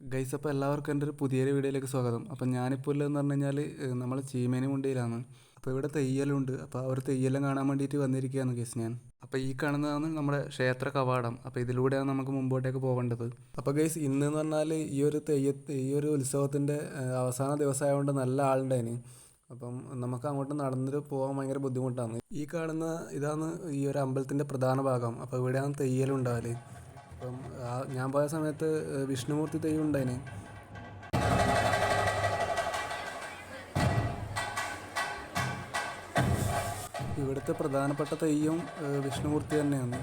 Guys അപ്പോൾ എല്ലാവർക്കും എന്റെ ഒരു പുതിയൊരു വീഡിയോയിലേക്ക് സ്വാഗതം. അപ്പം ഞാനിപ്പോൾ ഉള്ളതെന്ന് പറഞ്ഞു കഴിഞ്ഞാൽ നമ്മൾ ചീമേനി മുണ്ടിയിലാണ്. അപ്പോൾ ഇവിടെ തെയ്യലുണ്ട്. അപ്പോൾ ആ ഒരു തെയ്യെല്ലാം കാണാൻ വേണ്ടിയിട്ട് വന്നിരിക്കുകയാണ് ഗൈസ് ഞാൻ. അപ്പോൾ ഈ കാണുന്നതാണ് നമ്മുടെ ക്ഷേത്ര കവാടം. അപ്പോൾ ഇതിലൂടെയാണ് നമുക്ക് മുമ്പോട്ടേക്ക് പോകേണ്ടത്. അപ്പോൾ ഗൈസ് ഇന്ന് എന്ന് പറഞ്ഞാൽ ഈ ഒരു തെയ്യ ഈ ഒരു ഉത്സവത്തിന്റെ അവസാന ദിവസമായതുകൊണ്ട് നല്ല ആളുണ്ടായിന്. അപ്പം നമുക്ക് അങ്ങോട്ട് നടന്നിട്ട് പോകാൻ ഭയങ്കര ബുദ്ധിമുട്ടാണ്. ഈ കാണുന്ന ഇതാണ് ഈ ഒരു അമ്പലത്തിന്റെ പ്രധാന ഭാഗം. അപ്പോൾ ഇവിടെയാണ് തെയ്യലുണ്ടാവൽ. അപ്പം ഞാൻ പോയ സമയത്ത് വിഷ്ണുമൂർത്തി തെയ്യം ഉണ്ടായിന്. ഇവിടുത്തെ പ്രധാനപ്പെട്ട തെയ്യം വിഷ്ണുമൂർത്തി തന്നെയാണ്.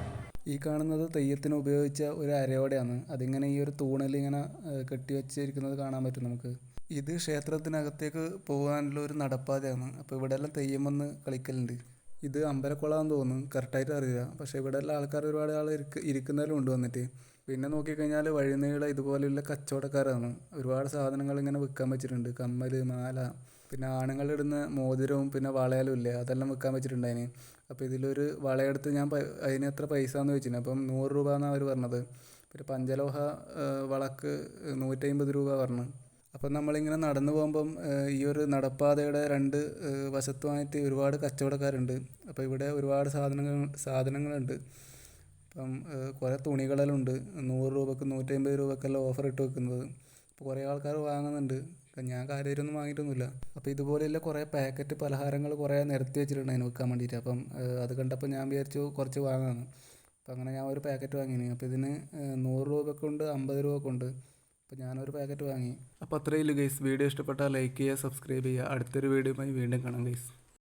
ഈ കാണുന്നത് തെയ്യത്തിന് ഉപയോഗിച്ച ഒരു അരയോടെയാണ്. അതിങ്ങനെ ഈ ഒരു തൂണിൽ ഇങ്ങനെ കെട്ടിവെച്ചിരിക്കുന്നത് കാണാൻ പറ്റും നമുക്ക്. ഇത് ക്ഷേത്രത്തിനകത്തേക്ക് പോകാനുള്ള ഒരു നടപ്പാതയാണ്. അപ്പോൾ ഇവിടെയെല്ലാം തെയ്യം വന്ന് കളിക്കലുണ്ട്. ഇത് അമ്പലക്കുളമാണെന്ന് തോന്നുന്നു. കറക്റ്റായിട്ട് അറിയില്ല. പക്ഷേ ഇവിടെ എല്ലാം ആൾക്കാർ ഒരുപാട് ആൾ ഇരിക്ക ഇരിക്കുന്നതിലും ഉണ്ട് വന്നിട്ട്. പിന്നെ നോക്കിക്കഴിഞ്ഞാൽ വഴിനീള ഇതുപോലെയുള്ള കച്ചവടക്കാരാണ്. ഒരുപാട് സാധനങ്ങൾ ഇങ്ങനെ വിൽക്കാൻ വെച്ചിട്ടുണ്ട്. കമ്മൽ മാല പിന്നെ ആണുങ്ങളിടുന്ന മോതിരവും പിന്നെ വളയലും ഇല്ലേ? അതെല്ലാം വിൽക്കാൻ വെച്ചിട്ടുണ്ടായിന്. അപ്പോൾ ഇതിലൊരു വളയെടുത്ത് ഞാൻ അതിന് എത്ര പൈസ എന്ന് ചോദിച്ചിന്. അപ്പം നൂറ് രൂപ എന്നാണ് അവർ പറഞ്ഞത്. പിന്നെ പഞ്ചലോഹ വളക്ക് നൂറ്റമ്പത് രൂപ പറഞ്ഞു. അപ്പം നമ്മളിങ്ങനെ നടന്നു പോകുമ്പം ഈ ഒരു നടപ്പാതയുടെ രണ്ട് വശത്തുമായിട്ട് ഒരുപാട് കച്ചവടക്കാരുണ്ട്. അപ്പോൾ ഇവിടെ ഒരുപാട് സാധനങ്ങൾ സാധനങ്ങളുണ്ട്. അപ്പം കുറേ തുണികളെല്ലാം ഉണ്ട്. നൂറ് രൂപക്ക് നൂറ്റമ്പത് രൂപക്കെല്ലാം ഓഫർ ഇട്ട് വെക്കുന്നത്. അപ്പോൾ കുറേ ആൾക്കാർ വാങ്ങുന്നുണ്ട്. ഞാൻ കാര്യമായിട്ടൊന്നും വാങ്ങിയിട്ടൊന്നുമില്ല. അപ്പോൾ ഇതുപോലെയുള്ള കുറേ പാക്കറ്റ് പലഹാരങ്ങൾ കുറേ നിരത്തി വെച്ചിട്ടുണ്ട് അതിന് വെക്കാൻ വേണ്ടിയിട്ട്. അപ്പം അത് കണ്ടപ്പോൾ ഞാൻ വിചാരിച്ചു കുറച്ച് വാങ്ങാമെന്ന്. അപ്പം അങ്ങനെ ഞാൻ ഒരു പാക്കറ്റ് വാങ്ങിന് അപ്പോൾ ഇതിന് നൂറ് രൂപക്കുണ്ട് അമ്പത് രൂപക്കുണ്ട്. അപ്പോൾ ഞാനൊരു പാക്കറ്റ് വാങ്ങി. അപ്പോൾ അത്രയേ ഉള്ളൂ ഗൈസ് വീഡിയോ ഇഷ്ടപ്പെട്ടാൽ ലൈക്ക് ചെയ്യുക സബ്സ്ക്രൈബ് ചെയ്യുക. അടുത്തൊരു വീഡിയോയുമായി വീണ്ടും കാണാം ഗൈസ്